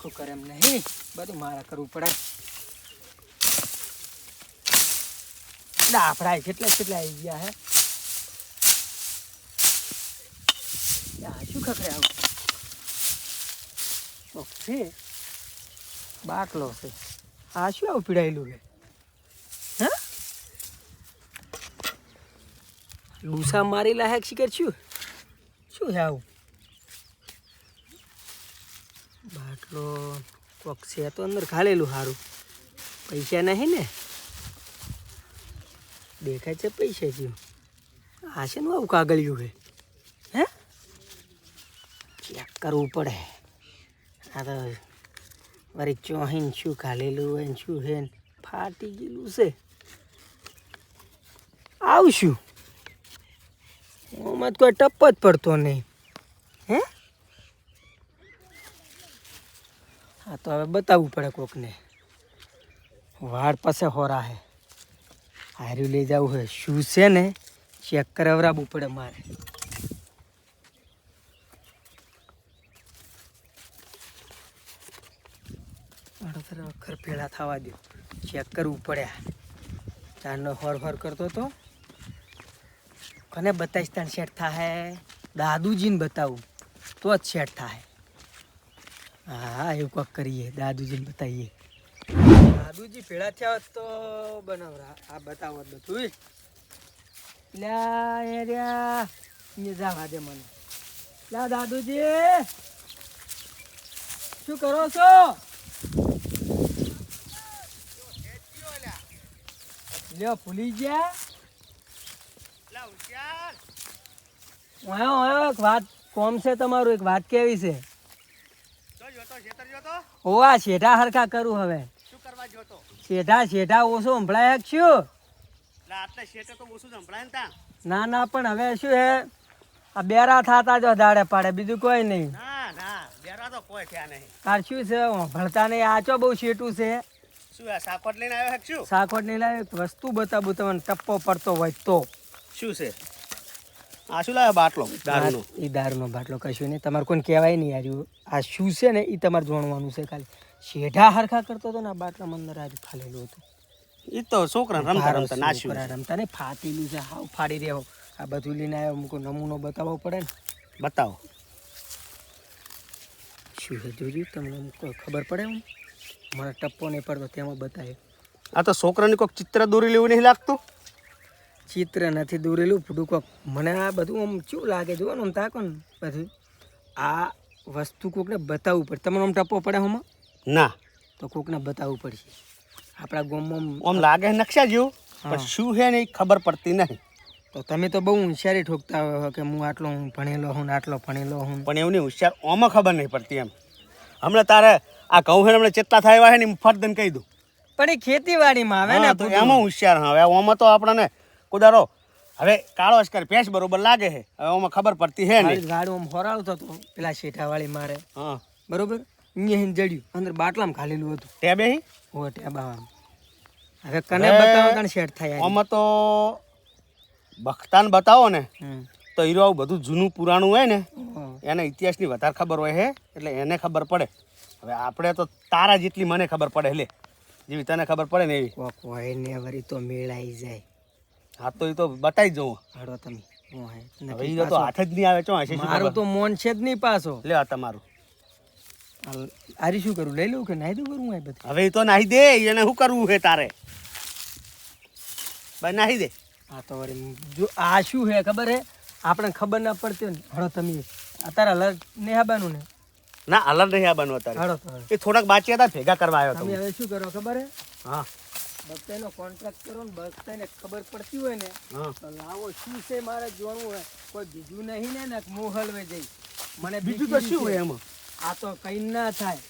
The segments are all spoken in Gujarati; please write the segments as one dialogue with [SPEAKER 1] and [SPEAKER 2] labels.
[SPEAKER 1] હરખું કરે એમ નહીં. બધું મારે કરવું પડે. આપણા કેટલા કેટલા આવી ગયા હે? શું ખખરે આવું? ઓકે બાકલો છે. આ શું આવું પીડાયેલું છે? હે? ડૂસા મારેલા લાયક શિખર? શું? શું છે આવું? બાટલો, કોક છે તો અંદર ખાલેલું સારું પૈસા નહીં ને? દેખાય છે પૈસા જેવું. આ છે ને આવું કાગળિયું છે. હે? ચેક કરવું પડે. આ તો વરી ચોહીન શું ખાલેલું હોય ને શું હે ફાટી ગયેલું છે. આવશું. હું તો કોઈ ટપ જ પડતો નહીં. હે હા તો હવે બતાવવું પડે કોકને. વાળ પાસે હોરા હે. હાર્યું લઈ જવું હોય શું છે ને? ચેક કરાવરાવું પડે મારે. અખર ભેળા થવા દો ચેક કરવું પડ્યા ચારનો હોર હોર કરતો તો. કોને બતાવીશ તાણ શેઠ થાય દાદુજીને બતાવું. તો જ શેઠ થાય હા એવું કોક કરીએ દાદુજીને બતાવીએ. દાદુજી ભેળા થયા હોત તો બનાવરા આ બતાવો બધું લ્યા એ રહ્યા એ જવા દે મને. લ્યા દાદુજી શું કરો છો? લ્યો ભૂલી ગયા? ઓયો ઓયો એક વાત કોમ છે તમારું એક વાત કેવી છે? ઓવા શેઢા હરખા કરું હવે.
[SPEAKER 2] શું કરવા જોતો
[SPEAKER 1] શેઢા શેઢા ઓછો સંભળાય જ છું.
[SPEAKER 2] આટલે શેઠે તો ઓછું સંભળાય ને તાં
[SPEAKER 1] ના ના પણ હવે શું હે? આ બેરા થાતા જો દાડે પાડે બીજું કોઈ નહીં.
[SPEAKER 2] ના ના બેરા તો કોઈ થયા નહીં.
[SPEAKER 1] તાર શું છે? ભણતા નહીં. આચો બહુ શેટું છે.
[SPEAKER 2] શું આ સાકોટ લઈને આવ્યો છું
[SPEAKER 1] સાકોટ લઈને આવ્યો વસ્તુ બતાવું તમને ટપ્પો પડતો હોય તો.
[SPEAKER 2] શું છે? આ શું લાવ્યો બાટલો? દારૂનો.
[SPEAKER 1] એ દારૂનો બાટલો કશું નહીં. તમારે કોઈને કહેવાય નહીં યાર આ શું છે ને એ તમારે જાણવાનું છે ખાલી. શેઠા હરખા કરતો હતો ને આ બાટલામાં અંદર આજે ખાલેલું હતું.
[SPEAKER 2] એ તો છોકરા રમતા રમતા નાશ્યું
[SPEAKER 1] રમતા ને ફાટેલું છે હાવ ફાડી રહ્યો. આ બધું લઈને આવ્યો મુકો નમૂનો બતાવવો પડે ને.
[SPEAKER 2] બતાવો.
[SPEAKER 1] શું છે જોયું? તમને ખબર પડે એમ? મને ટપ્પો નહીં પડતો તેમાં બતાવ્યો.
[SPEAKER 2] આ તો છોકરાને કોઈક ચિત્ર દોરી લેવું નહીં લાગતું?
[SPEAKER 1] ચિત્ર નથી દોરેલું ફૂટું મને આ બધું આમ ચેવું લાગે? જુઓ ને આમ તાકો ને બધું આ વસ્તુ કોકને બતાવવું પડે. તમને આમ ટપો પડે હમાં
[SPEAKER 2] ના.
[SPEAKER 1] તો કોકને બતાવવું પડશે. આપણા ગામમાં આમ-
[SPEAKER 2] લાગે નકશા જેવું પણ શું છે ને ખબર પડતી નહીં.
[SPEAKER 1] તો તમે તો બહુ હોશિયારી ઠોકતા હોય કે હું આટલો હું ભણેલો હું આટલો ભણેલો હું
[SPEAKER 2] પણ એવું નહીં હોશિયાર ઓમાં ખબર નહીં પડતી એમ. હમણાં તારે આ કહું છે હમણાં ચેતલા થાય એવા છે ને ફરદન કહી દઉં.
[SPEAKER 1] પણ એ ખેતીવાડીમાં આવે ને
[SPEAKER 2] તો એમાં હોશિયાર હવે ઓમાં તો આપણને કુદારો. હવે કાળો અશ્કર ભેંસ બરોબર લાગે છે. હવે ઓમાં ખબર પડતી છે ને
[SPEAKER 1] ગાડું આમ હોરાવતો હતો. પેલા શેઠાવાળી મારે.
[SPEAKER 2] હા.
[SPEAKER 1] બરોબર? અહીંયા જડ્યું. અંદર બાટલામાં ખાલેલું હતું.
[SPEAKER 2] ટેબે હી?
[SPEAKER 1] ઓ ટેબા હવે કને બતાવો કણ શેઠ થાય
[SPEAKER 2] આમાં તો બખતાન બતાવો ને તો હીરો આવું બધું જૂનું પુરાણું હોય ને. એને ઇતિહાસની વધારે ખબર હોય છે એટલે એને ખબર પડે. હવે આપણે તો તારા જેટલી મને ખબર પડે લે. જેવી તને ખબર પડે ને એવી.
[SPEAKER 1] કોઈ ને તો મેળાઈ જાય.
[SPEAKER 2] હા તો એ તો બતાવી જવું
[SPEAKER 1] હાડો તમે.
[SPEAKER 2] હવે
[SPEAKER 1] નથી
[SPEAKER 2] તો હાથ જ નહીં આવે ચો હશે
[SPEAKER 1] મારું તો મોન છે જ નહીં પાછો.
[SPEAKER 2] લે આ તમારું.
[SPEAKER 1] આરી શું કરું? લઈ લઉં કે નાહી દઉં કરું આ બધું?
[SPEAKER 2] હવે એ તો નાહી દે એને શું કરવું છે તારે? ભાઈ નાહી દે.
[SPEAKER 1] હા તો વળી જો આ શું છે ખબર હે? આપણે ખબર ના પડતી હોય ને. હાડો તમે અત્યારે અલગ નહીં આવવાનું ને.
[SPEAKER 2] ના અલર નહીં આવવાનું
[SPEAKER 1] અત્યારે તો
[SPEAKER 2] એ થોડાક બાકી હતા ભેગા કરવા આવ્યો
[SPEAKER 1] તમે હવે શું કરો ખબર હે?
[SPEAKER 2] હા.
[SPEAKER 1] બધાનો કોન્ટ્રાક્ટ કરો ને બધાને ખબર પડતી હોય ને તો લાવો શું છે મારે જોવાનું હોય? કોઈ બીજું નહીં ને હું હલવે જઈ. મને
[SPEAKER 2] બીજું તો શું હોય એમાં?
[SPEAKER 1] આ તો કઈ ના થાય.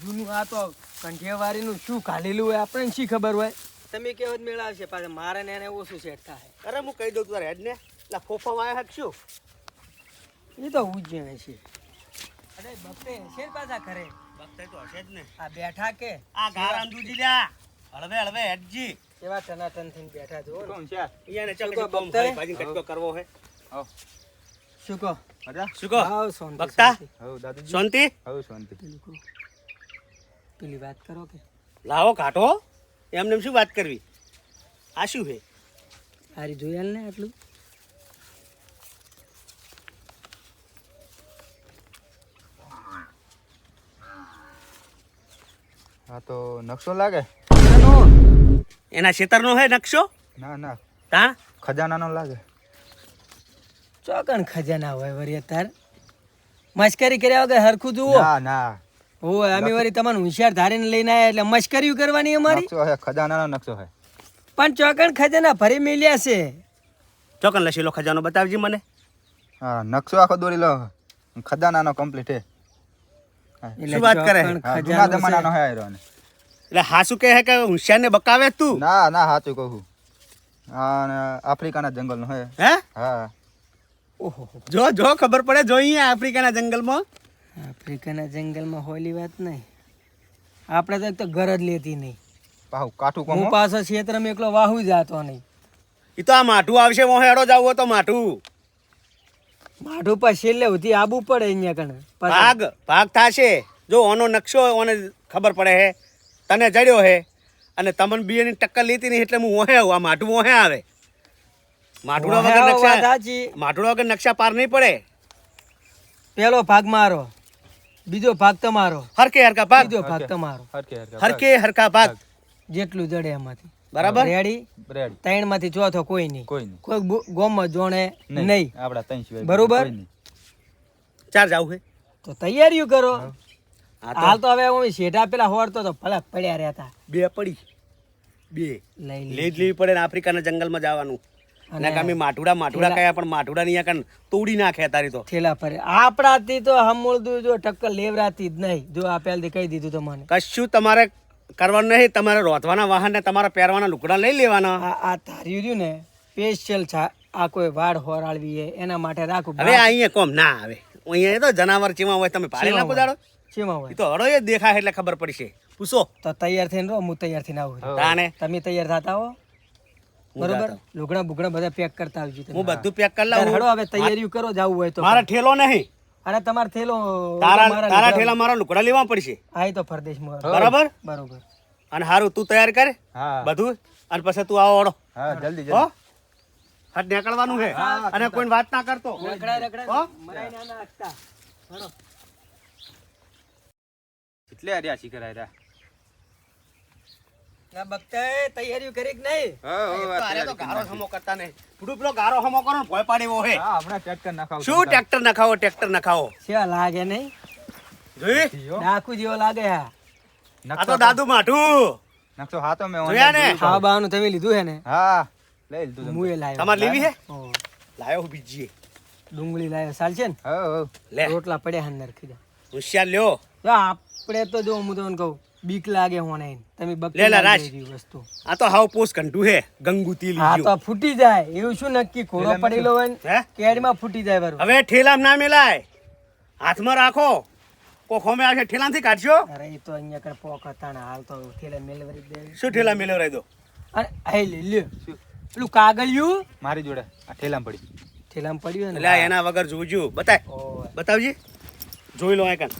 [SPEAKER 1] જૂનું આ તો કંઠિયાવારીનું શું કાઢેલું હોય આપણને શી ખબર હોય? તમે કેવો જ મેળવશે પાછા મારે ને એને ઓછું સેટ થાય.
[SPEAKER 2] અરે હું કહી દઉં તારે હેડ ને એટલે ફોફામાં આવ્યા શું?
[SPEAKER 1] એ તો ઉજ્જૈન છે. અરે બપે છે પાછા ઘરે?
[SPEAKER 2] ભક્તે તો હશે જ ને.
[SPEAKER 1] આ બેઠા કે?
[SPEAKER 2] આ ઘર અંધુજી લ્યા. હળવે હળવે હેડજી.
[SPEAKER 1] એવા ટનાટન થઈને બેઠા જો ને.
[SPEAKER 2] ઈયાને
[SPEAKER 1] શું
[SPEAKER 2] ચાલ
[SPEAKER 1] કહો,
[SPEAKER 2] કશું ભાઈ ભાજીને કટકો કરવો હે?
[SPEAKER 1] શું શુકો
[SPEAKER 3] અરે
[SPEAKER 2] શુકો
[SPEAKER 1] હાવ શાંતિ,
[SPEAKER 2] બકતા?
[SPEAKER 1] શાંતિ.
[SPEAKER 3] દાદુજી.
[SPEAKER 2] શાંતિ?
[SPEAKER 3] હવ શાંતિ.
[SPEAKER 1] પેલું પેલી વાત કરો કે?
[SPEAKER 2] લાવો કાટો એમને એમ શું વાત કરવી? આ શું છે?
[SPEAKER 1] હારી જોયેલ ને આટલું?
[SPEAKER 3] હા તો નકશો લાગે?
[SPEAKER 2] એના ખેતરનો હે નકશો?
[SPEAKER 3] ના ના.
[SPEAKER 2] તા
[SPEAKER 3] ખજાનાનો લાગે.
[SPEAKER 1] ચોકણ ખજાના હોય વરી અત્યારે મશ્કરી કર્યા વગર હરખું જુઓ.
[SPEAKER 3] ના ના.
[SPEAKER 1] ઓય અમે વરી તમને હોશિયાર ધારીને લઈને આવ્યા એટલે મશ્કરી કરવાની અમારી?
[SPEAKER 3] નકશો હે ખજાનાનો નકશો હે.
[SPEAKER 1] પણ ચોકણ ખજાના ભરી મેલ્યા છે.
[SPEAKER 2] ચોકણ લસીલો ખજાનો બતાવજી મને.
[SPEAKER 3] હા નકશો આખો દોરી લો. ખજાનાનો કમ્પ્લીટ હે.
[SPEAKER 1] એટલે
[SPEAKER 2] શું વાત કરે?
[SPEAKER 1] ખજાનો
[SPEAKER 3] જમાનાનો હે આયરો ને.
[SPEAKER 2] એટલે હાસુ કે કહે કે હોશિયારને બકાવે તું?
[SPEAKER 3] ના ના હાચું કહું હા આફ્રિકાના જંગલનો હે.
[SPEAKER 2] હે?
[SPEAKER 3] હા.
[SPEAKER 1] ઓહો
[SPEAKER 2] જો જો ખબર પડે જો અહીંયા આફ્રિકાના જંગલમાં.
[SPEAKER 1] આફ્રિકાના જંગલમાં હોલી વાત નહીં. આપણે તો એક તો ઘર જ લેતી નહીં.
[SPEAKER 3] પાહુ કાઠું
[SPEAKER 1] હું.
[SPEAKER 3] કોમ
[SPEAKER 1] પાછો ક્ષેત્રમાં એકલો વાહુ જાતો નહીં.
[SPEAKER 2] એ તો આ માઠું આવશે મોં હેડો જાવ તો માઠું.
[SPEAKER 1] માઠું પછી છેલ્લે ઉધી આબુ પડે અહીંયા કણ.
[SPEAKER 2] ભાગ ભાગ થશે. જો ઓનો નકશો ઓને ખબર પડે હે. તને જડ્યો હે? અને તમને બીજાની ટક્કર લીધી નહીં એટલે હું ઓહે આવું. આ માઠું ઓહે આવે. માઠુડા વગર નકશા. માઠુડા વગર નકશા પાર નહીં પડે.
[SPEAKER 1] પેલો ભાગ મારો. બીજો ભાગ તમારો.
[SPEAKER 2] હરકે હરકા ભાગ.
[SPEAKER 1] બીજો ભાગ તમારો.
[SPEAKER 3] હરકે હરકે
[SPEAKER 2] હરકે હરકા ભાગ.
[SPEAKER 1] જેટલું જડે એમાંથી.
[SPEAKER 2] બરાબર?
[SPEAKER 1] રેડી? ત્રણમાંથી ચોથો કોઈ નહીં.
[SPEAKER 3] કોઈ નહીં.
[SPEAKER 1] કોઈ ગોમમાં જોણે
[SPEAKER 3] નહીં. આપડા ત્રણ
[SPEAKER 1] બરોબર?
[SPEAKER 2] ચાર જાવ હે.
[SPEAKER 1] તો તૈયારીઓ કરો. હાલ તો હવે હું શેઠા પેલા હોડતો તો ભલા પડ્યા રહેતા.
[SPEAKER 2] બે પડી. બે.
[SPEAKER 1] લઈ
[SPEAKER 2] લેવી પડે ને આફ્રિકાના જંગલમાં જવાનું.
[SPEAKER 1] અને
[SPEAKER 2] કામે માઠુડા માઠુડા કયા પણ માઠુડા ની કણ તોડી નાખે તારી તો.
[SPEAKER 1] ઠેલા પર. આપણાથી તો હમુળદું જો ટક્કર લેવરાતી જ નહીં. જો આ પહેલથી કહી દીધું તો મને.
[SPEAKER 2] કશું તમારે કરવાનું નહીં. તમારે રોધવાના વાહન ને તમારા પહેરવાના લુકડા લઈ લેવાના.
[SPEAKER 1] આ તારી રહ્યું ને સ્પેશિયલ આ કોઈ વાડ હોરાળવી એના માટે રાખું.
[SPEAKER 2] હવે અહીંયા કોમ ના આવે. અહીંયા તો જનાવર ચીમાં હોય. તમે પાડી ના કુદાડો
[SPEAKER 1] શેમાં હોય?
[SPEAKER 2] તો હળો એ દેખાય એટલે ખબર પડશે. પૂછો.
[SPEAKER 1] તો તૈયાર થઈને રહો હું તૈયાર થઈને આવું
[SPEAKER 2] તાને
[SPEAKER 1] તમે તૈયાર થતા હો. બરોબર. લુગડા બુગડા બધા પેક કરતા આવજો
[SPEAKER 2] હું બધું પેક કરી લઉં
[SPEAKER 1] હળો હવે તૈયારીઓ કરો જાવું હોય તો.
[SPEAKER 2] મારા ઠેલો નહીં.
[SPEAKER 1] અરે તમારે થેલો
[SPEAKER 2] તારા ઠેલા મારા લુગડા લેવા પડશે.
[SPEAKER 1] આય તો પરદેશમાં
[SPEAKER 2] બરાબર?
[SPEAKER 1] બરોબર.
[SPEAKER 2] અને હારું તું તૈયાર કર બધું. અને પછી તું આવો ઓળો
[SPEAKER 3] હા જલ્દી જલ્દી.
[SPEAKER 2] હાથ નીકળવાનું છે. અને કોઈ વાત ના કરતો.
[SPEAKER 1] રખડાય રખડાય. મરાઈ ના નાખતા.
[SPEAKER 3] એટલે રહ્યા શીખર રહ્યા
[SPEAKER 1] આ બકતાએ તૈયારીઓ કરી કે નહીં?
[SPEAKER 2] તો તો ગારો સમો કરતા નહીં. થોડું પેલો ગારો હમો કરો ભોય પાડે હે.
[SPEAKER 3] હા હમણાં ટ્રેક્ટર નાખાવ
[SPEAKER 2] શું ટ્રેક્ટર નખાવો ટ્રેક્ટર નખાવો?
[SPEAKER 1] સેવા લાગે નહીં?
[SPEAKER 2] જોઈ
[SPEAKER 1] ડાકુ જેવો લાગે હા.
[SPEAKER 2] આ તો દાદુ માઠું.
[SPEAKER 3] નકશો હા તો મેં
[SPEAKER 2] જોયા ને?
[SPEAKER 1] તમે લીધું હે ને?
[SPEAKER 3] હા લઈ લીધું
[SPEAKER 1] હું એ લાવ્યો
[SPEAKER 2] તમારે લેવી હે?
[SPEAKER 1] ઓહો.
[SPEAKER 2] લાયો હું બીજી
[SPEAKER 1] ડુંગળી લાવ્યો ચાલ છે ને
[SPEAKER 2] લે.
[SPEAKER 1] રોટલા પડ્યા અંદર ખીજા.
[SPEAKER 2] હોશિયાર લ્યો.
[SPEAKER 1] આપણે તો જો હું તમને કહું બીક લાગે હોને તમે બકરી
[SPEAKER 2] લે લે, રાજ.
[SPEAKER 1] વસ્તુ.
[SPEAKER 2] આ તો હાવ પોસ કંટુ હે ગંગુ તિલ આ
[SPEAKER 1] તો ફૂટી જાય એવું શું નક્કી? ઘોડો પડેલો હોય ને કેડમાં ફૂટી જાય બરો
[SPEAKER 2] હવે ઠેલામાં ના મેલાય. હાથમાં રાખો. કોક હોમે આવશે ઠેલામાંથી કાઢશો.
[SPEAKER 1] અરે એ તો અહીંયા કર પોક હતા ને હાલ તો થેલે મેલવરી દે.
[SPEAKER 2] શું ઠેલા મેલવરાઈ દો?
[SPEAKER 1] અરે આ લે લ્યો પેલું કાગળિયું?
[SPEAKER 3] મારી જોડે આ ઠેલામાં પડી.
[SPEAKER 1] થેલામાં પડ્યું
[SPEAKER 2] એટલે એના વગર જોજો બતાય.
[SPEAKER 1] ને
[SPEAKER 2] બતાવજી. જોઈ લો એકન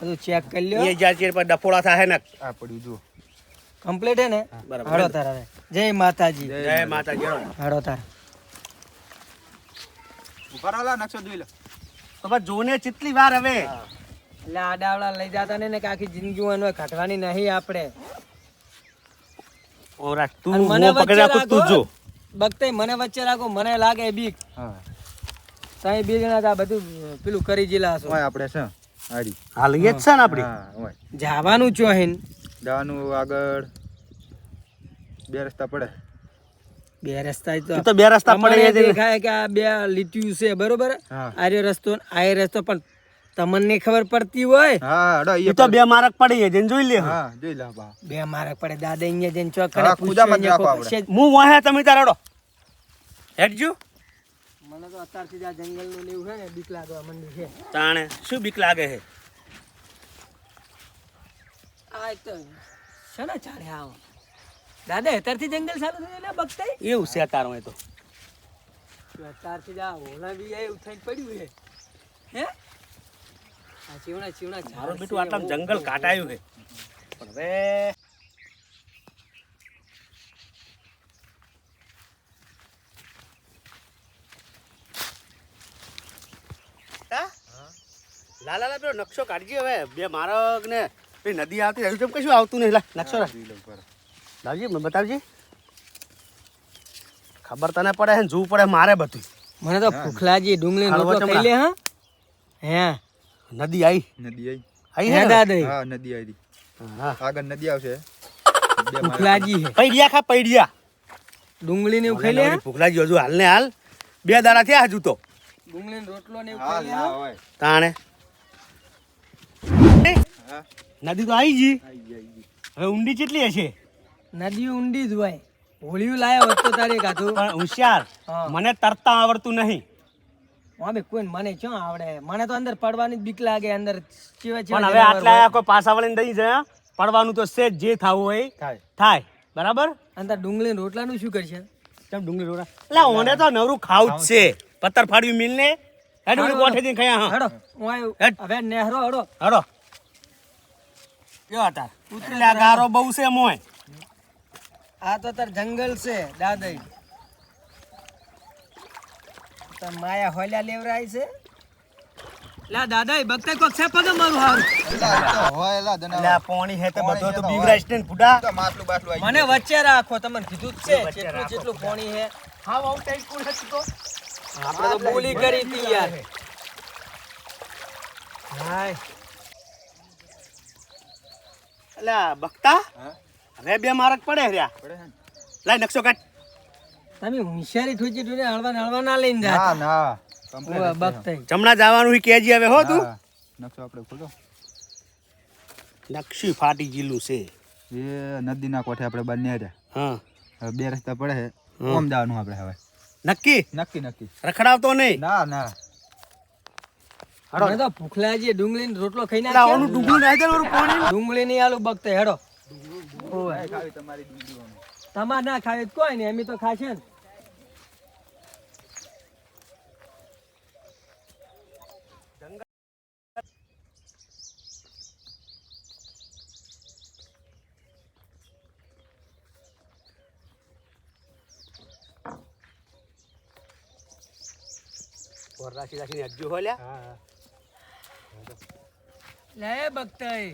[SPEAKER 1] બધું ચેક કરી લ્યો.
[SPEAKER 2] એ જ્યાં પર ડફોડા થાય ને.
[SPEAKER 3] આ પડ્યું જો
[SPEAKER 1] કમ્પ્લીટ હે ને?
[SPEAKER 2] બરાબર.
[SPEAKER 1] હળો તાર હવે. જય માતાજી.
[SPEAKER 2] જય માતાજી હળો.
[SPEAKER 1] તાર.
[SPEAKER 3] ઉપર આલા નકશો જોઈ લો.
[SPEAKER 2] બસ જોને કેટલી વાર હવે.
[SPEAKER 1] એટલે આ ડાવડા લઈ જતા ને કે આખી જિંદગી એનો કાઢવાની નહીં આપણે.
[SPEAKER 2] ઓરા તું
[SPEAKER 1] મને
[SPEAKER 2] મોં પકડી તું જો.
[SPEAKER 1] બગતે મને વચ્ચે રાખો મને લાગે બીક.
[SPEAKER 3] હા.
[SPEAKER 1] તમે બે જણા તો આ બધું પેલું કરી જેલા
[SPEAKER 3] છો. આપણે છે આડી
[SPEAKER 2] હાલ એ જ છે ને આપડી
[SPEAKER 1] જવાનું છો હેન
[SPEAKER 3] જવાનું આગળ બે રસ્તા પડે.
[SPEAKER 1] બે રસ્તા
[SPEAKER 2] તો તો બે રસ્તા પડે.
[SPEAKER 1] દેખાય કે આ બે લીટ્યું છે બરોબર? આર્યો રસ્તો ને આ રસ્તો પણ તમને ખબર પડતી હોય?
[SPEAKER 3] હા
[SPEAKER 2] એ તો બે માર્ક પડી છે જઈને જોઈ લે
[SPEAKER 3] હા. જોઈ લે બા.
[SPEAKER 1] બે મારક પડે. દાદા અહીંયા જઈને ચોક
[SPEAKER 3] હા, ખુદામાં જ રાખો
[SPEAKER 1] આપણે
[SPEAKER 2] હું વાહે તમે તારડો હેડજો.
[SPEAKER 1] મને તો અત્યારથી જ આ જંગલનું ને એવું છે ને બીક લાગવા માંડી છે.
[SPEAKER 2] તાણે શું બીક લાગે છે?
[SPEAKER 1] આ તો શેના ચાડે આવો? દાદા અત્યારથી જંગલ સારું થયું એટલે બગતાઈ?
[SPEAKER 2] એવું છે તારો એ તો.
[SPEAKER 1] અત્યારથી જ આ ઓલા બી એવું થઈને પડ્યું છે. હે? આ ચીવણા ચીવણા
[SPEAKER 2] મારો બેટું
[SPEAKER 1] આટલા
[SPEAKER 2] જંગલ કાટાયું છે. પણ હવે લા લા લા પેલો નકશો કાઢજે હવે. બે મારક ને પેલી નદી આવતી રહ્યું છે કશું આવતું નહીં? લા નકશો લાવજી બતાવજી. ખબર તને પડે ને? જોવું પડે મારે બધું
[SPEAKER 1] મને તો ભૂખલાજી ડુંગળી રોટલો ખાઈ લે હા? હે?
[SPEAKER 2] નદી આવી
[SPEAKER 3] નદી આવી
[SPEAKER 2] આવી
[SPEAKER 1] હે
[SPEAKER 2] હે
[SPEAKER 1] દાદા
[SPEAKER 3] હા નદી આવી
[SPEAKER 2] હા.
[SPEAKER 3] આગળ નદી આવશે.
[SPEAKER 1] ભૂખલાજી
[SPEAKER 2] પૈડિયા ખા પૈડિયા.
[SPEAKER 1] ડુંગળી ને ખાઈ લે
[SPEAKER 2] ભૂખલાજી હજુ હાલ ને હાલ. બે દાડા થયા હજુ તો.
[SPEAKER 1] ડુંગળી રોટલો ને ખાઈ લે
[SPEAKER 3] હોય.
[SPEAKER 2] તાણે. નદી તો આવી ગઈ. હવે ઊંડી કેટલી હશે?
[SPEAKER 1] નદી ઊંડી જ હોય. હોળિયું લાયો હોત તો તારે કાઢું
[SPEAKER 2] પણ હોશિયાર મને તરતા આવડતું નહીં.
[SPEAKER 1] વામે કોઈ મને ક્યાં આવડે? મને તો અંદર પડવાની જ બીક લાગે અંદર ચીવા ચીવા
[SPEAKER 2] પણ હવે આટલા. કોઈ પાસા વળીને દઈ જાય પડવાનું તો છે જ જે થાવું હોય
[SPEAKER 3] થાય.
[SPEAKER 2] થાય. બરાબર?
[SPEAKER 1] અંદર ડુંગળી રોટલાનું શું કરશે?
[SPEAKER 2] ચમ ડુંગળી રોટલા? એટલે ઓને તો નવરું ખાવું જ છે. પથ્થર ફાડ્યું મિલને હેડ કોઠે જઈને ખાયા હા.
[SPEAKER 1] હેડ. હવે નેહરો હડો.
[SPEAKER 2] હડો. કયો હતા ઉતરી ગારો બહુ છે મોય
[SPEAKER 1] આ તો તાર જંગલ છે દાદઈ. તાર માયા હોલ્યા લેવરાય છે. લા દાદા બગતા કોક છે પગ મારું હારું.
[SPEAKER 3] એલા, એ તો હોય એલા
[SPEAKER 2] એટલે
[SPEAKER 3] જનાવર.
[SPEAKER 2] આ હે તે બધો તો
[SPEAKER 3] તો
[SPEAKER 2] ને ફૂડા.
[SPEAKER 3] તો માટલું બાટલું આવી
[SPEAKER 1] મને વચ્ચે રાખો તમને કીધું જ છે જેટલું. જેટલું પાણી છે
[SPEAKER 2] હા આવું ટાઈટ કોણ હતું તો.
[SPEAKER 1] આપણે તો બોલી કરી હતી યાર. હાય.
[SPEAKER 2] એટલે બકતા હવે બે મારક પડે રહ્યા.
[SPEAKER 3] ને?
[SPEAKER 2] લાય નકશો કાઢ.
[SPEAKER 1] તમે હોશિયારી ઠોચી ઠોચી હળવા હળવા ના લઈને જા
[SPEAKER 3] ના ના. છે.
[SPEAKER 2] જમણા જવાનું કેજી હવે હો તું.
[SPEAKER 3] નકશો આપણે ખોલો.
[SPEAKER 2] નકશી ફાટી ગયેલું છે.
[SPEAKER 3] એ નદીના કોઠે આપણે બંને રહ્યા.
[SPEAKER 2] હા.
[SPEAKER 3] હવે બે રસ્તા પડે છે. ઓમ જવાનું આપણે હવે.
[SPEAKER 2] નક્કી?
[SPEAKER 3] નક્કી નક્કી.
[SPEAKER 2] રખડાવતો નહીં?
[SPEAKER 3] ના ના.
[SPEAKER 2] હડો.
[SPEAKER 1] તો ભૂખલાજી ડુંગળી ને રોટલો ખાઈ
[SPEAKER 2] આવાનું
[SPEAKER 1] નાખ્યો.
[SPEAKER 2] ડુંગળું દે ને પાણી?
[SPEAKER 1] ડુંગળી નહીં આલું બગતા હેડો. ઓય.
[SPEAKER 3] ખાવી તમારી ડુંગળીઓનું.
[SPEAKER 1] તમારે ના ખાવી કોઈ નહીં અમે તો ખાશે ને
[SPEAKER 2] રાખી રાખીને હજુ હો લ્યા
[SPEAKER 1] લે બગતાઈ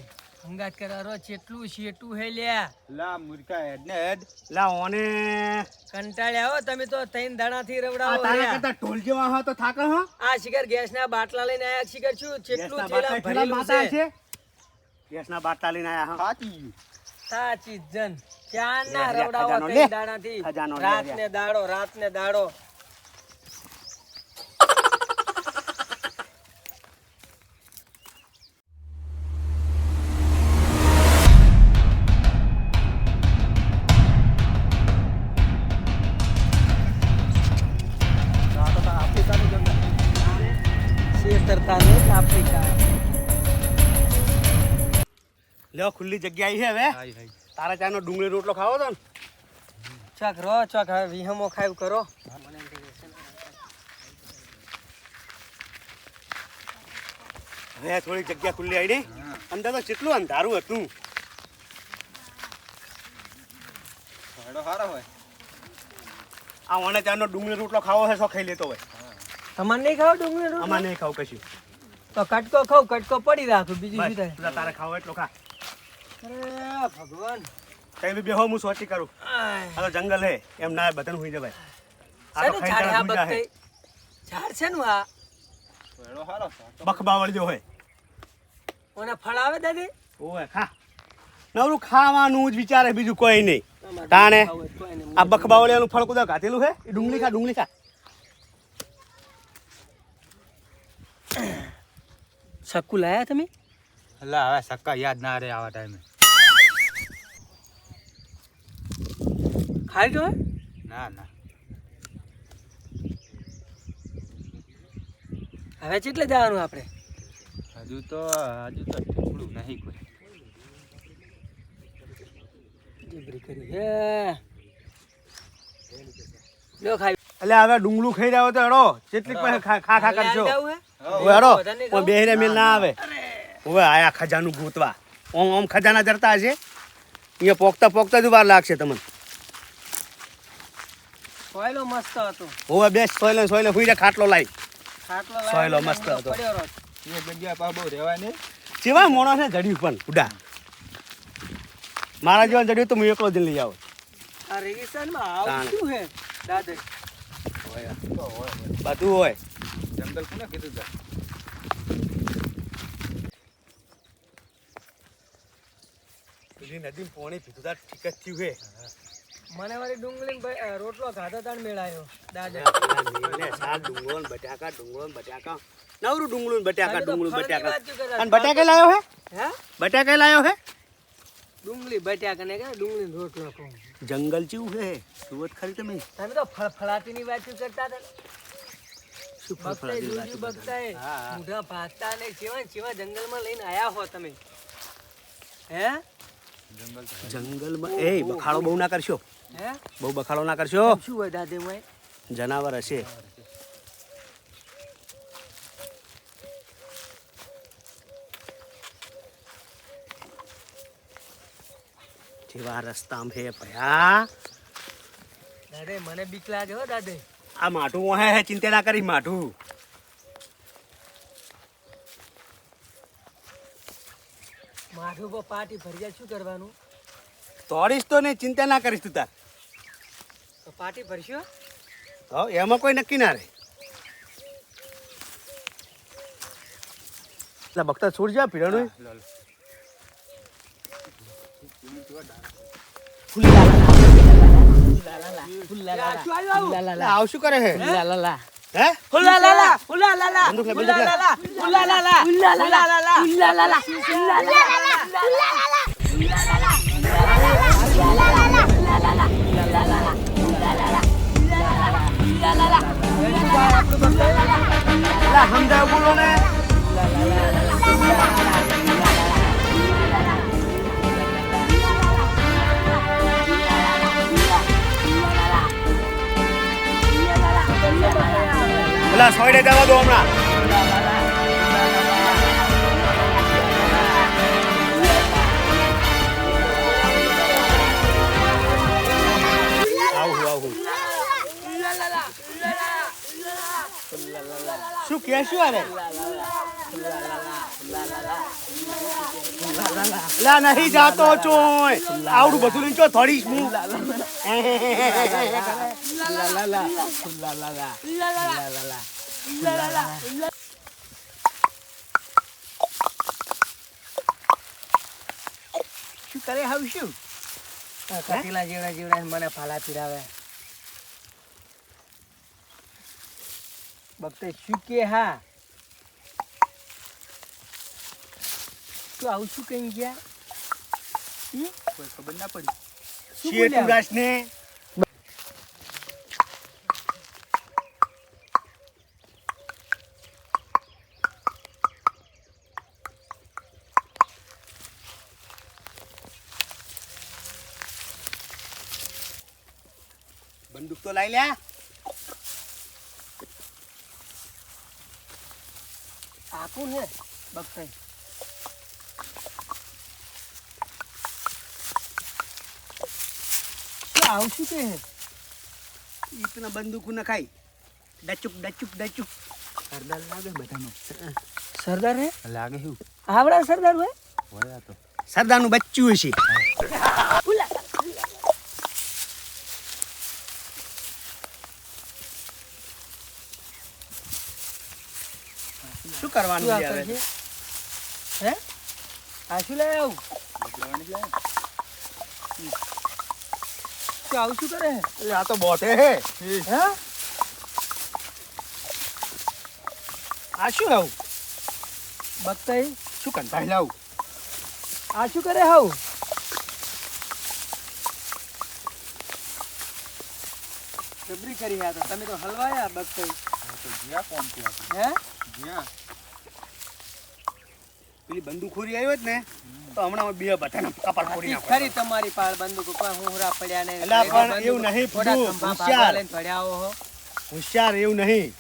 [SPEAKER 1] હંગાત કરારો ચેટલું શેટું હે લ્યા?
[SPEAKER 3] લા મુરકા હેડ ને હેડ.
[SPEAKER 2] લા ઓને.
[SPEAKER 1] કંટાળ્યા હો તમે તો તૈન દાણાથી
[SPEAKER 2] આ
[SPEAKER 1] રવડાવો
[SPEAKER 2] તારા કરતા ઢોલ જેવા હા તો થાકે હા?
[SPEAKER 1] આ શિખર ગેસ ના બાટલા લઈને આયા શિખર છું ચેટલું
[SPEAKER 2] થેલા
[SPEAKER 1] ભરેલું
[SPEAKER 2] માતા
[SPEAKER 1] છે?
[SPEAKER 2] ગેસ ના બાટલા લઈને આયા હા.
[SPEAKER 3] સાચી.
[SPEAKER 1] સાચી જન. ક્યાં ના રવડાવો તૈન
[SPEAKER 2] દાણા લે,
[SPEAKER 1] રાત ને દાડો રાત ને દાડો.
[SPEAKER 2] લ્યો ખુલ્લી જગ્યા આવી છે હવે. તારા ચાનો ડુંગળી રોટલો ખાવો તો ને?
[SPEAKER 1] ચાક રો ચોક હવે વિહમો ખાયું કરો.
[SPEAKER 2] હવે થોડી જગ્યા ખુલ્લી આવી અંદર તો કેટલું અંધારું હતું. આ વણે ચાનો ડુંગળી રોટલો ખાવો છે સો ખાઈ લેતો હોય.
[SPEAKER 1] તમારે નહીં ખાવ ડુંગળી રોટલો?
[SPEAKER 2] અમારે નહીં ખાવ કશું.
[SPEAKER 1] તો કટકો ખાવ કટકો પડી રાખું બીજું શું થાય?
[SPEAKER 2] તારે ખાવો એટલો ખા.
[SPEAKER 1] અરે ભગવાન.
[SPEAKER 2] કઈ બી બેહો હું સોચી કરું.
[SPEAKER 1] હાલો
[SPEAKER 2] આ જંગલ હે એમ ના બધાને હુઈ જવાય. આ તો ખાઈ
[SPEAKER 1] ઝાડ
[SPEAKER 2] તારા હુઈ જાહે.
[SPEAKER 1] ઝાડ છે નું આ?
[SPEAKER 3] વેળો સારો
[SPEAKER 2] બખબાવળ જો હોય
[SPEAKER 1] ઓને ફળ આવે દાદી?
[SPEAKER 2] ઓય ખા. નવરું ખાવાનું જ વિચારે બીજું કોઈ નહીં. તાણે આ બખબાવળિયાનું ફળ કુદા કાઢેલું હે? એ ડુંગળી ખા ડુંગળી ખા.
[SPEAKER 1] સક્કુ લાયા તમે?
[SPEAKER 3] એટલે હવે સક્કા યાદ ના રે આવા ટાઈમે.
[SPEAKER 1] ખાઈ ગયો
[SPEAKER 3] ના ના
[SPEAKER 1] હવે કેટલે જવાનું આપણે?
[SPEAKER 3] હજુ તો હજુ તો ઠીકડું નહીં કોઈ.
[SPEAKER 1] જીબરી કરી હે. લ્યો ખાઈ.
[SPEAKER 2] એટલે હવે ડુંગળું ખાઈ રહ્યો તો હેડો. કેટલીક પાસે ખા ખા
[SPEAKER 1] કરજો.
[SPEAKER 2] હવે હેડો.
[SPEAKER 1] કોઈ
[SPEAKER 2] ઓય બેહીને મેલ ના આવે. હવે આયા ખજાનું ગોતવા. ઓમ ઓમ ખજાના જરતા હશે? અહીંયા પોકતા પોકતા જ વાર લાગશે તમને.
[SPEAKER 1] સોયલો મસ્ત હતો.
[SPEAKER 2] હવે બેસ સોયલો સોયલો હુઈ જા ખાટલો લાઈ.
[SPEAKER 1] ખાટલો
[SPEAKER 2] સોયલો મસ્ત હતો.
[SPEAKER 3] એ જગ્યા પા બહુ રહેવાય નહીં.
[SPEAKER 2] જેવા મોણો ને જડ્યું પણ ઉડા. મારા જેવા જડ્યું તો હું એકલો જ લઈ આવું.
[SPEAKER 1] આ રેગિસ્તાનમાં આવું શું હે દાદા.
[SPEAKER 2] બધું હોય.
[SPEAKER 3] જંગલ કોને કીધું તા
[SPEAKER 2] પેલી નદી પોણી પીધું ઠીક જ થયું હે.
[SPEAKER 1] મને વાળી ડુંગળી ને ભઈ- અ, રોટલો ખાધો તાણ મેળાયો. દાદા.
[SPEAKER 2] ને શાક ડુંગળો ને બટાકા ડુંગળો ને બટાકા. નવરું ડુંગળું ને બટાકા
[SPEAKER 1] તમે તો
[SPEAKER 2] ડુંગળું ને
[SPEAKER 1] ફળની
[SPEAKER 2] બટાકા.
[SPEAKER 1] વાત કરો.
[SPEAKER 2] અને બટાકા લાયો હે?
[SPEAKER 1] હે?
[SPEAKER 2] બટાકા લાયો હે?
[SPEAKER 1] ડુંગળી બટાકા ને કે ડુંગળી ને રોટલો કહું.
[SPEAKER 2] જંગલ જેવું હે? સુરત ખરી તમે?
[SPEAKER 1] તમે તો ફળફળાતી ની વાત કરતા હતા?
[SPEAKER 2] શું
[SPEAKER 1] બગતાએ
[SPEAKER 2] ફળફળાદી
[SPEAKER 1] જોજો
[SPEAKER 2] વાતો કરતા?
[SPEAKER 1] બગતાએ
[SPEAKER 2] હા, હા.
[SPEAKER 1] મૂઢા ભાગતા ને કેવા કેવા જંગલમાં લઈને આયા હો તમે. હે?
[SPEAKER 3] જંગલ તો
[SPEAKER 2] જંગલમાં એ બખાડો બહુ ના કરશો.
[SPEAKER 1] હે?
[SPEAKER 2] બહુ બખાડો ના કરશો.
[SPEAKER 1] શું હોય દાદે હોય
[SPEAKER 2] જનાવર હશે. જેવા રસ્તામાં હે ભયા.
[SPEAKER 1] દાદે મને બીક લાગે હો દાદે.
[SPEAKER 2] આ માઠું હે હે ચિંતા ના કરી માઠું.
[SPEAKER 1] માથું પર પાટી ભરી જાય શું કરવાનું?
[SPEAKER 2] તોડીશ તો ને ચિંતા ના કરીશ તું તાર.
[SPEAKER 1] પાટી ભરશો?
[SPEAKER 2] તો એમાં કોઈ નક્કી ના રહે. એટલે બખતર છોડ જા પીડાનું
[SPEAKER 3] આવશું લો
[SPEAKER 2] એટલે આવ કરે હે? હે? બંદૂક લે, બંદૂક લે. એટલે સમજાવ બોલો શું અરે લા નહીં જાતો ચોય આવડું બધું લઈને ચો થોડીશ હું
[SPEAKER 1] શું કરે હવે શું? કટીલા જેવડા જેવડા મને ફાલા પીડાવે. બગતે શું કે હા તું આવું શું કહી ગયા
[SPEAKER 3] કોઈ ખબર ના પડી
[SPEAKER 1] શું
[SPEAKER 2] શેઠ ઉદાસ ને બંદૂક તો લઈ લ્યા
[SPEAKER 1] આખું ને બગતે તું આવું શું કહે
[SPEAKER 2] ઇતના બંદૂક ન ખાઈ ડચુક ડચુક ડચુક.
[SPEAKER 3] સરદાર લાગે બધાનો.
[SPEAKER 1] સરદાર હે?
[SPEAKER 3] લાગે શું?
[SPEAKER 1] આવડા સરદાર હોય?
[SPEAKER 3] હોય તો.
[SPEAKER 2] સરદારનું બચ્ચું હશે. શું કરવાનું
[SPEAKER 1] શું આ
[SPEAKER 2] છે હવે?
[SPEAKER 1] કરશે હે? આ શું લઈ આવું?
[SPEAKER 3] જવાની જ લાગે.
[SPEAKER 1] તું આવું શું કરે?
[SPEAKER 2] એટલે આ તો બોટે હે.
[SPEAKER 1] હે?
[SPEAKER 2] આ શું આવું?
[SPEAKER 1] બગતાઈ
[SPEAKER 2] શું કંટાળી લાવું?
[SPEAKER 1] આ શું કરે હાવ જબરી કરી આ તો. તમે તો હલવાયા બગતાઈ
[SPEAKER 3] આ તો જ્યાં કોમ છે? આપણે
[SPEAKER 1] હે?
[SPEAKER 3] જ્યાં
[SPEAKER 2] પેલી બંદૂકખોરી આવ્યો જ ને તો હમણાં બે બધાના કપાળ ફોડી નાખો
[SPEAKER 1] ખરી તમારી પાળ બંદૂક કોઈ હુંહરા પડ્યા ને
[SPEAKER 2] એટલે પણ એવું નહીં
[SPEAKER 1] થોડા
[SPEAKER 2] હોશિયાર.
[SPEAKER 1] પડ્યા હો.
[SPEAKER 2] હોશિયાર એવું નહીં.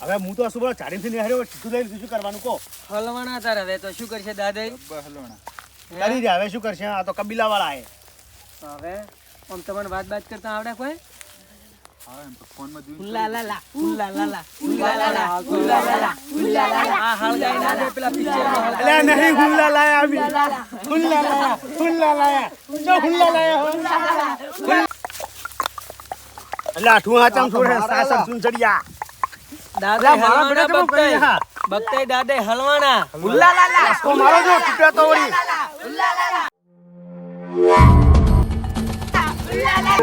[SPEAKER 2] હવે હું તો શું બોલો ચાડીથી નિહાળ્યો સીધું લઈને શું કરવાનું કહો.
[SPEAKER 1] હલવાના તાર હવે તો શું કરશે દાદા?
[SPEAKER 2] કરી દે હવે શું કરશે? આ તો કબીલા વાળા હે
[SPEAKER 1] હવે આમ તમને વાત બાત કરતા આવડે કોઈ?
[SPEAKER 2] જો તો સુનસડિયા
[SPEAKER 1] દાદા
[SPEAKER 2] અલ્યા, મારા
[SPEAKER 1] હલવાના.
[SPEAKER 2] બેટા કેમ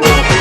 [SPEAKER 2] કરી